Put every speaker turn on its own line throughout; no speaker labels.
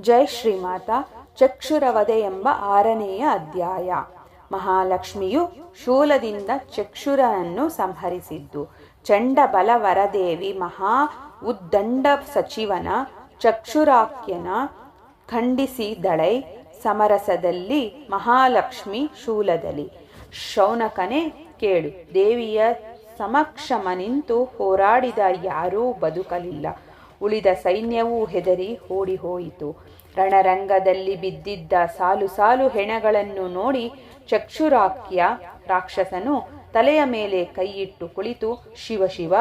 ಜೈ ಶ್ರೀಮಾತ ಚಕ್ಷುರವಧೆ ಎಂಬ ಆರನೆಯ ಅಧ್ಯಾಯ. ಮಹಾಲಕ್ಷ್ಮಿಯು ಶೂಲದಿಂದ ಚಕ್ಷುರನನ್ನು ಸಂಹರಿಸಿದ್ದು. ಚಂಡ ಬಲವರದೇವಿ ಮಹಾ ಉದ್ದಂಡ ಸಚಿವನ ಖಂಡಿಸಿ ಖಂಡಿಸಿದಳೈ ಸಮರಸದಲ್ಲಿ ಮಹಾಲಕ್ಷ್ಮಿ ಶೂಲದಲ್ಲಿ. ಶೌನಕನೇ ಕೇಳು, ದೇವಿಯ ಸಮಕ್ಷಮ ನಿಂತು ಹೋರಾಡಿದ ಯಾರೂ ಬದುಕಲಿಲ್ಲ. ಉಳಿದ ಸೈನ್ಯವೂ ಹೆದರಿ ಓಡಿ ಹೋಯಿತು ರಣರಂಗದಲ್ಲಿ ಬಿದ್ದಿದ್ದ ಸಾಲು ಸಾಲು ಹೆಣಗಳನ್ನು ನೋಡಿ ಚಕ್ಷುರಾಕ್ಯ ರಾಕ್ಷಸನು ತಲೆಯ ಮೇಲೆ ಕೈಯಿಟ್ಟು ಕುಳಿತು, ಶಿವ ಶಿವ,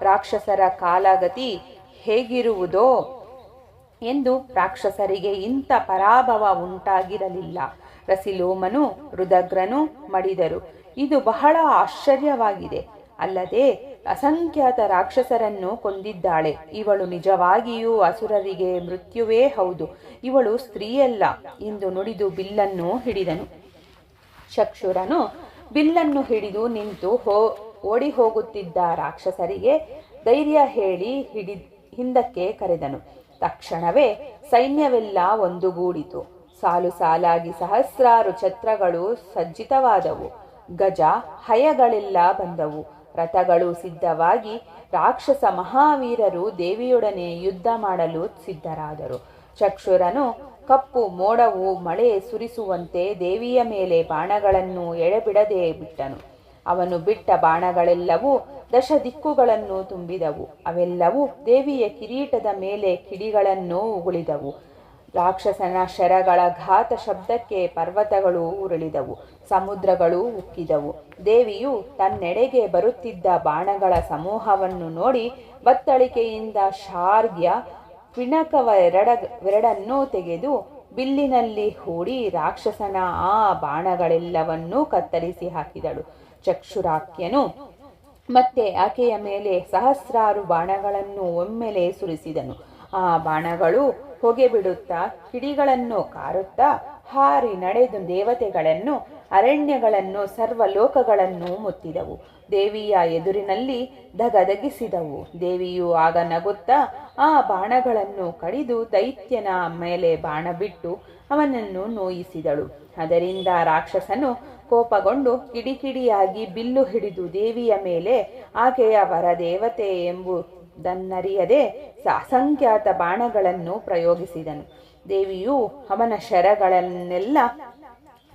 ರಾಕ್ಷಸರ ಕಾಲಗತಿ ಹೇಗಿರುವುದೋ ಎಂದು ರಾಕ್ಷಸರಿಗೆ ಇಂಥ ಪರಾಭವ ಉಂಟಾಗಿರಲಿಲ್ಲ. ರಸಿಲೋಮನು ರುದಗ್ರನು ಮಡಿದರು. ಇದು ಬಹಳ ಆಶ್ಚರ್ಯವಾಗಿದೆ. ಅಲ್ಲದೆ ಅಸಂಖ್ಯಾತ ರಾಕ್ಷಸರನ್ನು ಕೊಂದಿದ್ದಾಳೆ. ಇವಳು ನಿಜವಾಗಿಯೂ ಅಸುರರಿಗೆ ಮೃತ್ಯುವೇ ಹೌದು. ಇವಳು ಸ್ತ್ರೀಯಲ್ಲ ಎಂದು ನುಡಿದು ಬಿಲ್ಲನ್ನು ಹಿಡಿದನು. ಚಕ್ಷುರನು ಬಿಲ್ಲನ್ನು ಹಿಡಿದು ನಿಂತು ಹೋ ಓಡಿ ಹೋಗುತ್ತಿದ್ದ ರಾಕ್ಷಸರಿಗೆ ಧೈರ್ಯ ಹೇಳಿ ಹಿಡಿ, ಹಿಂದಕ್ಕೆ ಕರೆದನು. ತಕ್ಷಣವೇ ಸೈನ್ಯವೆಲ್ಲ ಒಂದುಗೂಡಿತು. ಸಾಲು ಸಾಲಾಗಿ ಸಹಸ್ರಾರು ಛತ್ರಗಳು ಸಜ್ಜಿತವಾದವು. ಗಜ, ಹಯಗಳೆಲ್ಲ ಬಂದವು. ರಥಗಳು ಸಿದ್ಧವಾಗಿ ರಾಕ್ಷಸ ಮಹಾವೀರರು ದೇವಿಯೊಡನೆ ಯುದ್ಧ ಮಾಡಲು ಸಿದ್ಧರಾದರು. ಚಕ್ಷುರನು ಕಪ್ಪು ಮೋಡವು ಮಳೆ ಸುರಿಸುವಂತೆ ದೇವಿಯ ಮೇಲೆ ಬಾಣಗಳನ್ನು ಎಳೆಬಿಡದೆ ಬಿಟ್ಟನು. ಅವನು ಬಿಟ್ಟ ಬಾಣಗಳೆಲ್ಲವೂ ದಶ ದಿಕ್ಕುಗಳನ್ನು ತುಂಬಿದವು. ಅವೆಲ್ಲವೂ ದೇವಿಯ ಕಿರೀಟದ ಮೇಲೆ ಕಿಡಿಗಳನ್ನು ಉಗುಳಿದವು. ರಾಕ್ಷಸನ ಶರಗಳ ಘಾತ ಶಬ್ದಕ್ಕೆ ಪರ್ವತಗಳು ಉರುಳಿದವು, ಸಮುದ್ರಗಳು ಉಕ್ಕಿದವು. ದೇವಿಯು ತನ್ನೆಡೆಗೆ ಬರುತ್ತಿದ್ದ ಬಾಣಗಳ ಸಮೂಹವನ್ನು ನೋಡಿ ಬತ್ತಳಿಕೆಯಿಂದ ಶಾರ್ಗ್ಯ ಪಿಣಕವೆರಡವೆರಡನ್ನೂ ತೆಗೆದು ಬಿಲ್ಲಿನಲ್ಲಿ ಹೂಡಿ ರಾಕ್ಷಸನ ಆ ಬಾಣಗಳೆಲ್ಲವನ್ನೂ ಕತ್ತರಿಸಿ ಹಾಕಿದಳು. ಚಕ್ಷುರಾಕ್ಯನು ಮತ್ತೆ ಆಕೆಯ ಮೇಲೆ ಸಹಸ್ರಾರು ಬಾಣಗಳನ್ನು ಒಮ್ಮೆಲೆ ಸುರಿಸಿದನು. ಆ ಬಾಣಗಳು ಹೊಗೆ ಬಿಡುತ್ತಾ ಕಿಡಿಗಳನ್ನು ಕಾರುತ್ತಾ, ಹಾರಿ ನಡೆದು ದೇವತೆಗಳನ್ನು, ಅರಣ್ಯಗಳನ್ನು, ಸರ್ವಲೋಕಗಳನ್ನು ಮುತ್ತಿದವು. ದೇವಿಯ ಎದುರಿನಲ್ಲಿ ಧಗಧಗಿಸಿದವು. ದೇವಿಯು ಆಗ ನಗುತ್ತಾ, ಆ ಬಾಣಗಳನ್ನು ಕಡಿದು ದೈತ್ಯನ ಮೇಲೆ ಬಾಣ ಬಿಟ್ಟು ಅವನನ್ನು ನೋಯಿಸಿದಳು. ಅದರಿಂದ ರಾಕ್ಷಸನು ಕೋಪಗೊಂಡು ಕಿಡಿಕಿಡಿಯಾಗಿ ಬಿಲ್ಲು ಹಿಡಿದು ದೇವಿಯ ಮೇಲೆ ಆಕೆಯ ವರದೇವತೆ ಎಂಬುದನ್ನರಿಯದೆ ಅಸಂಖ್ಯಾತ ಬಾಣಗಳನ್ನು ಪ್ರಯೋಗಿಸಿದನು. ದೇವಿಯು ಅವನ ಶರಗಳನ್ನೆಲ್ಲ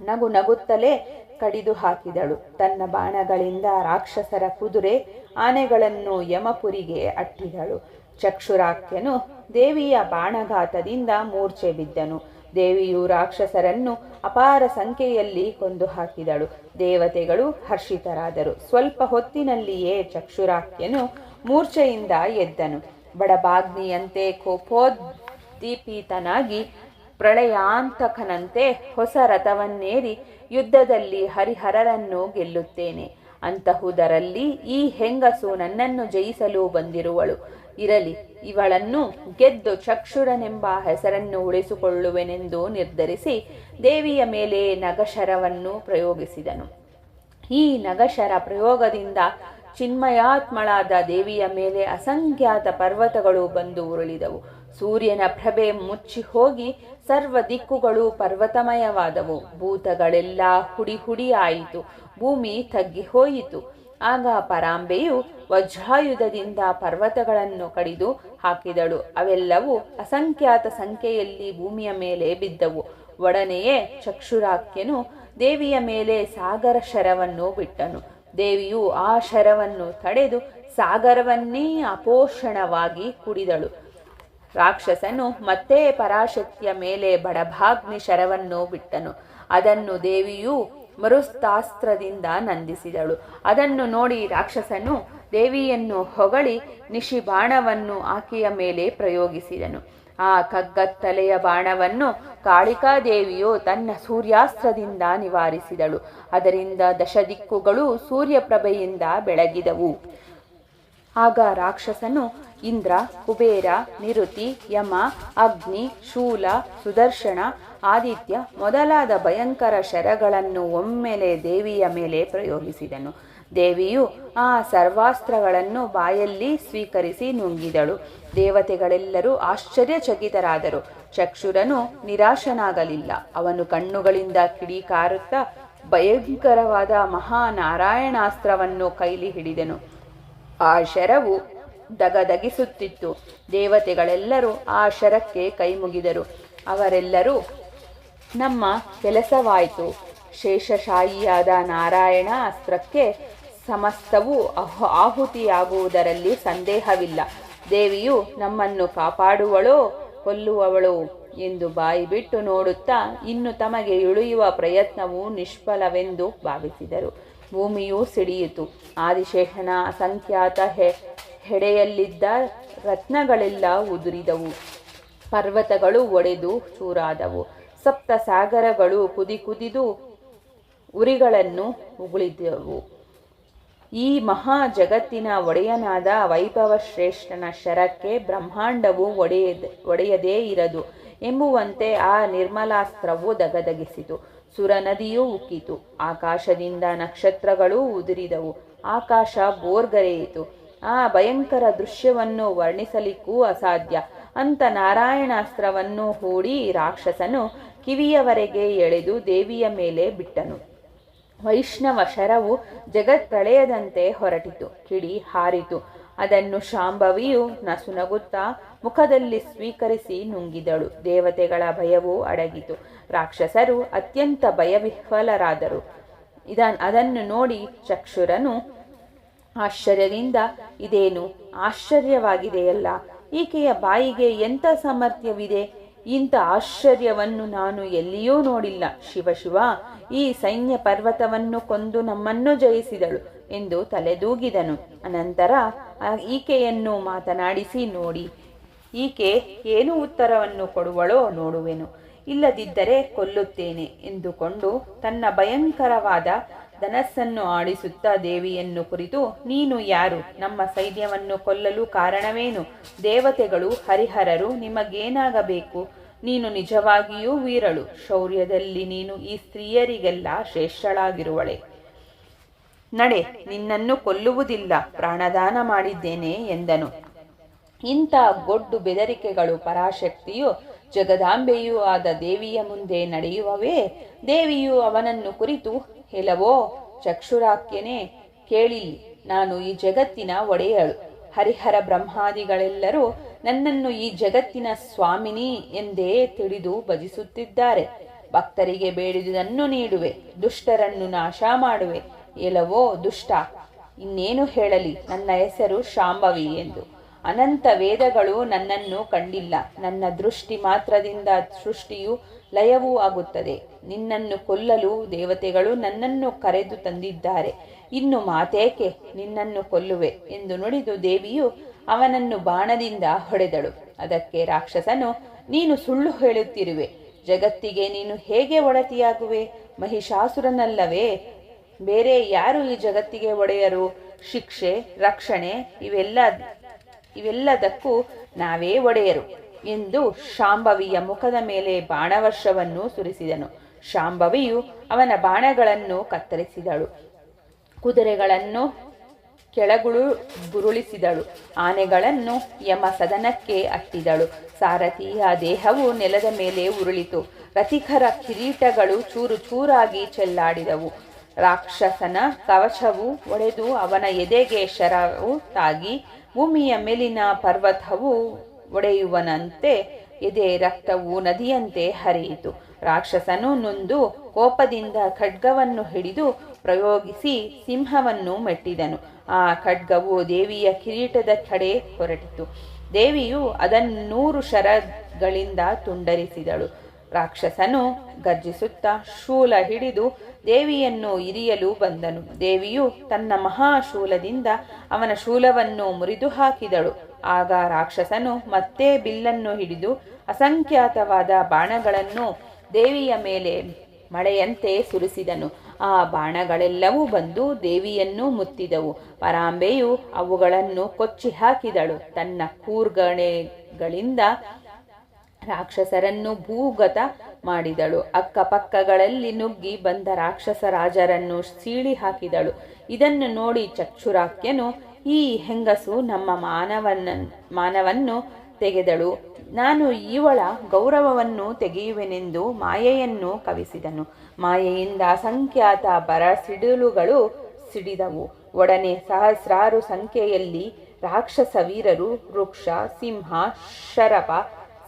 ನಗು ನಗುತ್ತಲೇ ಕಡಿದು ಹಾಕಿದಳು. ತನ್ನ ಬಾಣಗಳಿಂದ ರಾಕ್ಷಸರ ಕುದುರೆ ಆನೆಗಳನ್ನು ಯಮಪುರಿಗೆ ಅಟ್ಟಿದಳು. ಚಕ್ಷುರಾಖ್ಯನು ದೇವಿಯ ಬಾಣಘಾತದಿಂದ ಮೂರ್ಛೆ ಬಿದ್ದನು. ದೇವಿಯು ರಾಕ್ಷಸರನ್ನು ಅಪಾರ ಸಂಖ್ಯೆಯಲ್ಲಿ ಕೊಂದು ಹಾಕಿದಳು ದೇವತೆಗಳು ಹರ್ಷಿತರಾದರು. ಸ್ವಲ್ಪ ಹೊತ್ತಿನಲ್ಲಿಯೇ ಚಕ್ಷುರಾಖ್ಯನು ಮೂರ್ಛೆಯಿಂದ ಎದ್ದನು. ಬಡಬಾಗ್ನಿಯಂತೆ ಕೋಪೋದ್ದೀಪೀತನಾಗಿ ಪ್ರಳಯಾಂತಕನಂತೆ ಹೊಸ ರಥವನ್ನೇರಿ ಯುದ್ಧದಲ್ಲಿ ಹರಿಹರರನ್ನು ಗೆಲ್ಲುತ್ತೇನೆ. ಅಂತಹುದರಲ್ಲಿ ಈ ಹೆಂಗಸು ನನ್ನನ್ನು ಜಯಿಸಲು ಬಂದಿರುವಳು. ಇರಲಿ, ಇವಳನ್ನು ಗೆದ್ದು ಚಕ್ಷುರನೆಂಬ ಹೆಸರನ್ನು ಉಳಿಸಿಕೊಳ್ಳುವೆನೆಂದು ನಿರ್ಧರಿಸಿ ದೇವಿಯ ಮೇಲೆ ನಗಶರವನ್ನು ಪ್ರಯೋಗಿಸಿದನು. ಈ ನಗಶರ ಪ್ರಯೋಗದಿಂದ ಚಿನ್ಮಯಾತ್ಮಳಾದ ದೇವಿಯ ಮೇಲೆ ಅಸಂಖ್ಯಾತ ಪರ್ವತಗಳು ಬಂದು ಉರುಳಿದವು. ಸೂರ್ಯನ ಪ್ರಭೆ ಮುಚ್ಚಿ ಹೋಗಿ ಸರ್ವ ದಿಕ್ಕುಗಳು ಪರ್ವತಮಯವಾದವು. ಭೂತಗಳೆಲ್ಲ ಹುಡಿ ಆಯಿತು. ಭೂಮಿ ತಗ್ಗಿ ಹೋಯಿತು. ಆಗ ಪರಾಂಬೆಯು ವಜ್ರಾಯುಧದಿಂದ ಪರ್ವತಗಳನ್ನು ಕಡಿದು ಹಾಕಿದಳು. ಅವೆಲ್ಲವೂ ಅಸಂಖ್ಯಾತ ಸಂಖ್ಯೆಯಲ್ಲಿ ಭೂಮಿಯ ಮೇಲೆ ಬಿದ್ದವು. ಒಡನೆಯೇ ಚಕ್ಷುರಾಕ್ಯನು ದೇವಿಯ ಮೇಲೆ ಸಾಗರ ಶರವನ್ನು ಬಿಟ್ಟನು. ದೇವಿಯು ಆ ಶರವನ್ನು ತಡೆದು ಸಾಗರವನ್ನೇ ಅಪೋಷಣವಾಗಿ ಕುಡಿದಳು. ರಾಕ್ಷಸನು ಮತ್ತೆ ಪರಾಶಕ್ತಿಯ ಮೇಲೆ ಬಡಭಾಗ್ನಿ ಶರವನ್ನು ಬಿಟ್ಟನು. ಅದನ್ನು ದೇವಿಯು ಮರುಸ್ತಾಸ್ತ್ರದಿಂದ ನಂದಿಸಿದಳು. ಅದನ್ನು ನೋಡಿ ರಾಕ್ಷಸನು ದೇವಿಯನ್ನು ಹೊಗಳಿ ನಿಶಿಬಾಣವನ್ನು ಆಕೆಯ ಮೇಲೆ ಪ್ರಯೋಗಿಸಿದನು. ಆ ಕಗ್ಗತ್ತಲೆಯ ಬಾಣವನ್ನು ಕಾಳಿಕಾದೇವಿಯು ತನ್ನ ಸೂರ್ಯಾಸ್ತ್ರದಿಂದ ನಿವಾರಿಸಿದಳು. ಅದರಿಂದ ದಶದಿಕ್ಕುಗಳು ಸೂರ್ಯಪ್ರಭೆಯಿಂದ ಬೆಳಗಿದವು. ಆಗ ರಾಕ್ಷಸನು ಇಂದ್ರ, ಕುಬೇರ, ನಿರುತಿ, ಯಮ, ಅಗ್ನಿ, ಶೂಲ, ಸುದರ್ಶನ, ಆದಿತ್ಯ ಮೊದಲಾದ ಭಯಂಕರ ಶರಗಳನ್ನು ಒಮ್ಮೆಲೆ ದೇವಿಯ ಮೇಲೆ ಪ್ರಯೋಗಿಸಿದನು. ದೇವಿಯು ಆ ಸರ್ವಾಸ್ತ್ರಗಳನ್ನು ಬಾಯಲ್ಲಿ ಸ್ವೀಕರಿಸಿ ನುಂಗಿದಳು. ದೇವತೆಗಳೆಲ್ಲರೂ ಆಶ್ಚರ್ಯಚಕಿತರಾದರು. ಚಕ್ಷುರನು ನಿರಾಶನಾಗಲಿಲ್ಲ. ಅವನು ಕಣ್ಣುಗಳಿಂದ ಕಿಡಿಕಾರುತ್ತಾ ಭಯಂಕರವಾದ ಮಹಾನಾರಾಯಣಾಸ್ತ್ರವನ್ನು ಕೈಲಿ ಹಿಡಿದನು. ಆ ಶರವು ದಗದಗಿಸುತ್ತಿತ್ತು ದೇವತೆಗಳೆಲ್ಲರೂ ಆ ಶರಕ್ಕೆ ಕೈಮುಗಿದರು. ಅವರೆಲ್ಲರೂ, ನಮ್ಮ ಕೆಲಸವಾಯಿತು. ಶೇಷಶಾಹಿಯಾದ ನಾರಾಯಣ ಅಸ್ತ್ರಕ್ಕೆ ಸಮಸ್ತವೂ ಆಹುತಿಯಾಗುವುದರಲ್ಲಿ ಸಂದೇಹವಿಲ್ಲ. ದೇವಿಯು ನಮ್ಮನ್ನು ಕಾಪಾಡುವಳೋ ಕೊಲ್ಲುವವಳೋ ಎಂದು ಬಾಯಿ ಬಿಟ್ಟು ನೋಡುತ್ತಾ ಇನ್ನು ತಮಗೆ ಇಳಿಯುವ ಪ್ರಯತ್ನವು ನಿಷ್ಫಲವೆಂದು ಭಾವಿಸಿದರು. ಭೂಮಿಯೂ ಸಿಡಿಯಿತು. ಆದಿಶೇಷನ ಅಸಂಖ್ಯಾತ ಹೆ, ಹೆಡೆಯಲ್ಲಿದ್ದ ರತ್ನಗಳೆಲ್ಲ ಉದುರಿದವು. ಪರ್ವತಗಳು ಒಡೆದು ಚೂರಾದವು. ಸಪ್ತ ಸಾಗರಗಳು ಕುದಿ ಕುದಿದು ಉರಿಗಳನ್ನು ಉಗುಳಿದವು. ಈ ಮಹಾ ಜಗತ್ತಿನ ಒಡೆಯನಾದ ವೈಭವ ಶ್ರೇಷ್ಠನ ಶರಕ್ಕೆ ಬ್ರಹ್ಮಾಂಡವು ಒಡೆಯದೆ, ಒಡೆಯದೇ ಇರದು ಎಂಬುವಂತೆ ಆ ನಿರ್ಮಲಾಸ್ತ್ರವು ದಗದಗಿಸಿತು. ಸುರನದಿಯೂ ಉಕ್ಕಿತು. ಆಕಾಶದಿಂದ ನಕ್ಷತ್ರಗಳೂ ಉದುರಿದವು. ಆಕಾಶ ಬೋರ್ಗರೆಯಿತು ಆ ಭಯಂಕರ ದೃಶ್ಯವನ್ನು ವರ್ಣಿಸಲಿಕ್ಕೂ ಅಸಾಧ್ಯ. ಅಂತ ನಾರಾಯಣಾಸ್ತ್ರವನ್ನು ಹೂಡಿ ರಾಕ್ಷಸನು ಕಿವಿಯವರೆಗೆ ಎಳೆದು ದೇವಿಯ ಮೇಲೆ ಬಿಟ್ಟನು. ವೈಷ್ಣವ ಶರವು ಜಗತ್ಪ್ರಳಯದಂತೆ ಹೊರಟಿತು, ಕಿಡಿ ಹಾರಿತು. ಅದನ್ನು ಶಾಂಭವಿಯು ನಸುನಗುತ್ತಾ ಮುಖದಲ್ಲಿ ಸ್ವೀಕರಿಸಿ ನುಂಗಿದಳು. ದೇವತೆಗಳ ಭಯವು ಅಡಗಿತು. ರಾಕ್ಷಸರು ಅತ್ಯಂತ ಭಯವಿಹ್ವಲರಾದರು. ಇದ ಅದನ್ನು ನೋಡಿ ಚಕ್ಷುರನು ಆಶ್ಚರ್ಯದಿಂದ, ಇದೇನು ಆಶ್ಚರ್ಯವಾಗಿದೆಯಲ್ಲ, ಈಕೆಯ ಬಾಯಿಗೆ ಎಂಥ ಸಾಮರ್ಥ್ಯವಿದೆ? ಇಂಥ ಆಶ್ಚರ್ಯವನ್ನು ನಾನು ಎಲ್ಲಿಯೂ ನೋಡಿಲ್ಲ. ಶಿವ ಶಿವ, ಈ ಸೈನ್ಯ ಪರ್ವತವನ್ನು ಕೊಂದು ನಮ್ಮನ್ನು ಜಯಿಸಿದಳು ಎಂದು ತಲೆದೂಗಿದನು. ಅನಂತರ ಈಕೆಯನ್ನು ಮಾತನಾಡಿಸಿ, ನೋಡಿ, ಈಕೆ ಏನು ಉತ್ತರವನ್ನು ಕೊಡುವಳೋ ನೋಡುವೆನು. ಇಲ್ಲದಿದ್ದರೆ ಕೊಲ್ಲುತ್ತೇನೆ ಎಂದುಕೊಂಡು ತನ್ನ ಭಯಂಕರವಾದ ಧನಸ್ಸನ್ನು ಆಡಿಸುತ್ತಾ ದೇವಿಯನ್ನು ಕುರಿತು, ನೀನು ಯಾರು? ನಮ್ಮ ಸೈನ್ಯವನ್ನು ಕೊಲ್ಲಲು ಕಾರಣವೇನು? ದೇವತೆಗಳು, ಹರಿಹರರು ನಿಮಗೇನಾಗಬೇಕು? ನೀನು ನಿಜವಾಗಿಯೂ ವೀರಳು. ಶೌರ್ಯದಲ್ಲಿ ನೀನು ಈ ಸ್ತ್ರೀಯರಿಗೆಲ್ಲ ಶ್ರೇಷ್ಠಳಾಗಿರುವಳೆ. ನಡೆ, ನಿನ್ನನ್ನು ಕೊಲ್ಲುವುದಿಲ್ಲ. ಪ್ರಾಣದಾನ ಮಾಡಿದ್ದೇನೆ ಎಂದನು. ಇಂಥ ಗೊಡ್ಡು ಬೆದರಿಕೆಗಳು, ಪರಾಶಕ್ತಿಯು ಜಗದಾಂಬೆಯೂ ಆದ ದೇವಿಯ ಮುಂದೆ ನಡೆಯುವವೇ? ದೇವಿಯು ಅವನನ್ನು ಕುರಿತು ಹೆಲವೋ ಚಕ್ಷುರಾಕ್ಯನೇ ಕೇಳಿಲಿ ನಾನು ಈ ಜಗತ್ತಿನ ಒಡೆಯಳು. ಹರಿಹರ ಬ್ರಹ್ಮಾದಿಗಳೆಲ್ಲರೂ ನನ್ನನ್ನು ಈ ಜಗತ್ತಿನ ಸ್ವಾಮಿನಿ ಎಂದೇ ತಿಳಿದು ಭಜಿಸುತ್ತಿದ್ದಾರೆ. ಭಕ್ತರಿಗೆ ಬೇಡಿದುದನ್ನು ನೀಡುವೆ, ದುಷ್ಟರನ್ನು ನಾಶ ಮಾಡುವೆ. ಎಲವೋ ದುಷ್ಟ, ಇನ್ನೇನು ಹೇಳಲಿ? ನನ್ನ ಹೆಸರು ಶಾಂಭವಿ ಎಂದು. ಅನಂತ ವೇದಗಳು ನನ್ನನ್ನು ಕಂಡಿಲ್ಲ. ನನ್ನ ದೃಷ್ಟಿ ಮಾತ್ರದಿಂದ ಸೃಷ್ಟಿಯು ಲಯವೂ ಆಗುತ್ತದೆ. ನಿನ್ನನ್ನು ಕೊಲ್ಲಲು ದೇವತೆಗಳು ನನ್ನನ್ನು ಕರೆದು ತಂದಿದ್ದಾರೆ. ಇನ್ನು ಮಾತೇಕೆ? ನಿನ್ನನ್ನು ಕೊಲ್ಲುವೆ ಎಂದು ನುಡಿದು ದೇವಿಯು ಅವನನ್ನು ಬಾಣದಿಂದ ಹೊಡೆದಳು. ಅದಕ್ಕೆ ರಾಕ್ಷಸನು, ನೀನು ಸುಳ್ಳು ಹೇಳುತ್ತಿರುವೆ. ಜಗತ್ತಿಗೆ ನೀನು ಹೇಗೆ ಒಡತಿಯಾಗುವೆ? ಮಹಿಷಾಸುರನಲ್ಲವೇ? ಬೇರೆ ಯಾರು ಈ ಜಗತ್ತಿಗೆ ಒಡೆಯರು? ಶಿಕ್ಷೆ, ರಕ್ಷಣೆ ಇವೆಲ್ಲ ಇವೆಲ್ಲದಕ್ಕೂ ನಾವೇ ಒಡೆಯರು ಎಂದು ಶಾಂಭವಿಯ ಮುಖದ ಮೇಲೆ ಬಾಣವರ್ಷವನ್ನು ಸುರಿಸಿದನು. ಶಾಂಭವಿಯು ಅವನ ಬಾಣಗಳನ್ನು ಕತ್ತರಿಸಿದಳು. ಕುದುರೆಗಳನ್ನು ಕೆಳಗುಳು ಗುರುಳಿಸಿದಳು. ಆನೆಗಳನ್ನು ಯಮ ಸದನಕ್ಕೆ ಅಟ್ಟಿದಳು ಸಾರಥಿಯ ದೇಹವು ನೆಲದ ಮೇಲೆ ಉರುಳಿತು. ರಥಿಕರ ಕಿರೀಟಗಳು ಚೂರು ಚೂರಾಗಿ ಚೆಲ್ಲಾಡಿದವು. ರಾಕ್ಷಸನ ಕವಚವು ಒಡೆದು ಅವನ ಎದೆಗೆ ಶರವು ತಾಗಿ ಭೂಮಿಯ ಮೇಲಿನ ಪರ್ವತವು ಒಡೆಯುವನಂತೆ ಎದೆ ರಕ್ತವು ನದಿಯಂತೆ ಹರಿಯಿತು. ರಾಕ್ಷಸನು ನೊಂದು ಕೋಪದಿಂದ ಖಡ್ಗವನ್ನು ಹಿಡಿದು ಪ್ರಯೋಗಿಸಿ ಸಿಂಹವನ್ನು ಮೆಟ್ಟಿದನು. ಆ ಖಡ್ಗವು ದೇವಿಯ ಕಿರೀಟದ ಕಡೆ ಹೊರಟಿತು. ದೇವಿಯು ಅದನ್ನು ನೂರು ಶರಗಳಿಂದ ತುಂಡರಿಸಿದಳು. ರಾಕ್ಷಸನು ಗರ್ಜಿಸುತ್ತಾ ಶೂಲ ಹಿಡಿದು ದೇವಿಯನ್ನು ಇರಿಯಲು ಬಂದನು. ದೇವಿಯು ತನ್ನ ಮಹಾಶೂಲದಿಂದ ಅವನ ಶೂಲವನ್ನು ಮುರಿದು ಹಾಕಿದಳು ಆಗ ರಾಕ್ಷಸನು ಮತ್ತೆ ಬಿಲ್ಲನ್ನು ಹಿಡಿದು ಅಸಂಖ್ಯಾತವಾದ ಬಾಣಗಳನ್ನು ದೇವಿಯ ಮೇಲೆ ಮಳೆಯಂತೆ ಸುರಿಸಿದನು. ಆ ಬಾಣಗಳೆಲ್ಲವೂ ಬಂದು ದೇವಿಯನ್ನು ಮುತ್ತಿದವು. ಪರಾಂಬೆಯು ಅವುಗಳನ್ನು ಕೊಚ್ಚಿ ಹಾಕಿದಳು ತನ್ನ ಕೂರ್ಗಣೆಗಳಿಂದ ರಾಕ್ಷಸರನ್ನು ಭೂಗತ ಮಾಡಿದಳು. ಅಕ್ಕಪಕ್ಕಗಳಲ್ಲಿ ನುಗ್ಗಿ ಬಂದ ರಾಕ್ಷಸ ರಾಜರನ್ನು ಸೀಳಿ ಹಾಕಿದಳು. ಇದನ್ನು ನೋಡಿ ಚಕ್ಷುರಾಕ್ಯನು ಈ ಹೆಂಗಸು ನಮ್ಮ ಮಾನವನ್ನ, ಮಾನವನ್ನು ತೆಗೆದಳು. ನಾನು ಇವಳ ಗೌರವವನ್ನು ತೆಗೆಯುವೆನೆಂದು ಮಾಯೆಯನ್ನು ಕವಿಸಿದನು. ಮಾಯೆಯಿಂದ ಅಸಂಖ್ಯಾತ ಬರ ಸಿಡಿಲುಗಳು ಸಿಡಿದವು. ಒಡನೆ ಸಹಸ್ರಾರು ಸಂಖ್ಯೆಯಲ್ಲಿ ರಾಕ್ಷಸ ವೀರರು ವೃಕ್ಷ, ಸಿಂಹ, ಶರಪ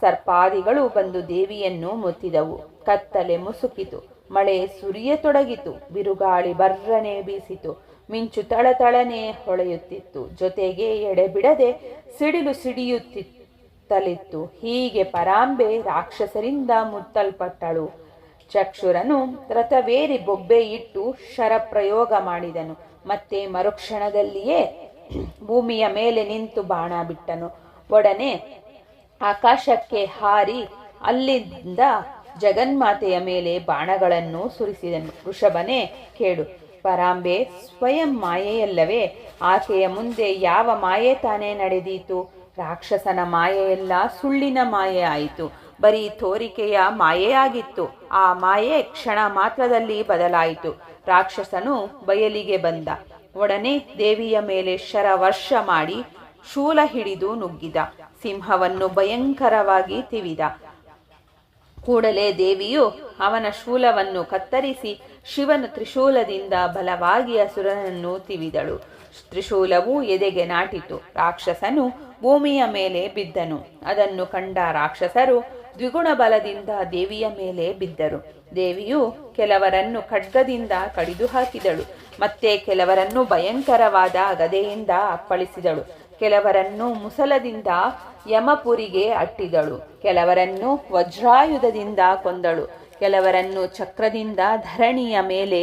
ಸರ್ಪಾದಿಗಳು ಬಂದು ದೇವಿಯನ್ನು ಮುತ್ತಿದವು. ಕತ್ತಲೆ ಮುಸುಕಿತು. ಮಳೆ ಸುರಿಯತೊಡಗಿತು. ಬಿರುಗಾಳಿ ಬರ್ರನೆ ಬೀಸಿತು. ಮಿಂಚು ತಳತಳನೆ ಹೊಳೆಯುತ್ತಿತ್ತು. ಜೊತೆಗೆ ಎಡೆಬಿಡದೆ ಸಿಡಿಲು ಸಿಡಿಯುತ್ತಿತ್ತಲಿತ್ತು. ಹೀಗೆ ಪರಾಂಬೆ ರಾಕ್ಷಸರಿಂದ ಮುತ್ತಲ್ಪಟ್ಟಳು. ಚಕ್ಷುರನು ರಥವೇರಿ ಬೊಬ್ಬೆ ಇಟ್ಟು ಶರಪ್ರಯೋಗ ಮಾಡಿದನು. ಮತ್ತೆ ಮರುಕ್ಷಣದಲ್ಲಿಯೇ ಭೂಮಿಯ ಮೇಲೆ ನಿಂತು ಬಾಣ ಬಿಟ್ಟನು. ಒಡನೆ ಆಕಾಶಕ್ಕೆ ಹಾರಿ ಅಲ್ಲಿಂದ ಜಗನ್ಮಾತೆಯ ಮೇಲೆ ಬಾಣಗಳನ್ನು ಸುರಿಸಿದನು. ವೃಷಭನೇ ಕೇಳು, ಪರಾಂಬೆ, ಸ್ವಯಂ ಮಾಯೆಯಲ್ಲವೇ? ಆಕೆಯ ಮುಂದೆ ಯಾವ ಮಾಯೆ ತಾನೇ ನಡೆದೀತು? ರಾಕ್ಷಸನ ಮಾಯೆಯೆಲ್ಲ ಸುಳ್ಳಿನ ಮಾಯೆ ಆಯಿತು. ಬರೀ ತೋರಿಕೆಯ ಮಾಯೆಯಾಗಿತ್ತು. ಆ ಮಾಯೆ ಕ್ಷಣ ಮಾತ್ರದಲ್ಲಿ ಬದಲಾಯಿತು. ರಾಕ್ಷಸನು ಬಯಲಿಗೆ ಬಂದ. ಒಡನೆ ದೇವಿಯ ಮೇಲೆ ಶರವರ್ಷ ಮಾಡಿ ಶೂಲ ಹಿಡಿದು ನುಗ್ಗಿದ, ಸಿಂಹವನ್ನು ಭಯಂಕರವಾಗಿ ತಿವಿದ. ಕೂಡಲೇ ದೇವಿಯು ಅವನ ಶೂಲವನ್ನು ಕತ್ತರಿಸಿ ಶಿವನ ತ್ರಿಶೂಲದಿಂದ ಬಲವಾಗಿ ಅಸುರನನ್ನು ತಿವಿದಳು. ತ್ರಿಶೂಲವು ಎದೆಗೆ ನಾಟಿತು. ರಾಕ್ಷಸನು ಭೂಮಿಯ ಮೇಲೆ ಬಿದ್ದನು. ಅದನ್ನು ಕಂಡ ರಾಕ್ಷಸರು ದ್ವಿಗುಣ ಬಲದಿಂದ ದೇವಿಯ ಮೇಲೆ ಬಿದ್ದರು. ದೇವಿಯು ಕೆಲವರನ್ನು ಖಡ್ಗದಿಂದ ಕಡಿದು ಹಾಕಿದಳು ಮತ್ತೆ ಕೆಲವರನ್ನು ಭಯಂಕರವಾದ ಗದೆಯಿಂದ ಅಪ್ಪಳಿಸಿದಳು. ಕೆಲವರನ್ನು ಮುಸಲದಿಂದ ಯಮಪುರಿಗೆ ಅಟ್ಟಿದಳು. ಕೆಲವರನ್ನು ವಜ್ರಾಯುಧದಿಂದ ಕೊಂದಳು. ಕೆಲವರನ್ನು ಚಕ್ರದಿಂದ ಧರಣಿಯ ಮೇಲೆ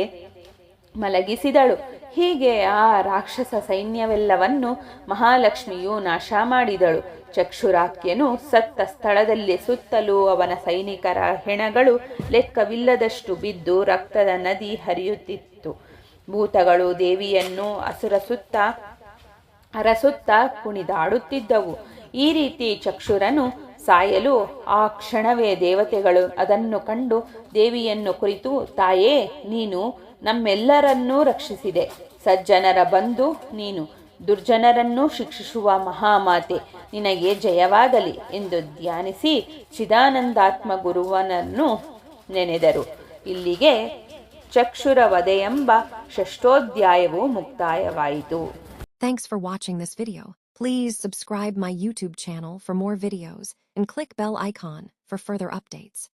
ಮಲಗಿಸಿದಳು. ಹೀಗೆ ಆ ರಾಕ್ಷಸ ಸೈನ್ಯವೆಲ್ಲವನ್ನು ಮಹಾಲಕ್ಷ್ಮಿಯು ನಾಶ ಮಾಡಿದಳು. ಚಕ್ಷುರಾಕ್ಯನು ಸತ್ತ ಸ್ಥಳದಲ್ಲಿ ಸುತ್ತಲೂ ಅವನ ಸೈನಿಕರ ಹೆಣಗಳು ಲೆಕ್ಕವಿಲ್ಲದಷ್ಟು ಬಿದ್ದು ರಕ್ತದ ನದಿ ಹರಿಯುತ್ತಿತ್ತು. ಭೂತಗಳು ದೇವಿಯನ್ನು ಅಸುರ ಸುತ್ತ ಅರಸುತ್ತ ಕುಣಿದಾಡುತ್ತಿದ್ದವು. ಈ ರೀತಿ ಚಕ್ಷುರನು ಸಾಯಲು ಆ ಕ್ಷಣವೇ ದೇವತೆಗಳು ಅದನ್ನು ಕಂಡು ದೇವಿಯನ್ನು ಕುರಿತು, ತಾಯೇ, ನೀನು ನಮ್ಮೆಲ್ಲರನ್ನೂ ರಕ್ಷಿಸಿದೆ. ಸಜ್ಜನರ ಬಂಧು ನೀನು ದುರ್ಜನರನ್ನು ಶಿಕ್ಷಿಸುವ ಮಹಾಮಾತೆ. ನಿನಗೆ ಜಯವಾಗಲಿ ಎಂದು ಧ್ಯಾನಿಸಿ ಚಿದಾನಂದಾತ್ಮ ಗುರುವನನ್ನು ನೆನೆದರು. ಇಲ್ಲಿಗೆ ಚಕ್ಷುರ ವಧೆ ಎಂಬ ಷಷ್ಠೋಧ್ಯಾಯವು ಮುಕ್ತಾಯವಾಯಿತು.
Thanks for watching this video. Please subscribe my YouTube channel for more videos and click bell icon for further updates.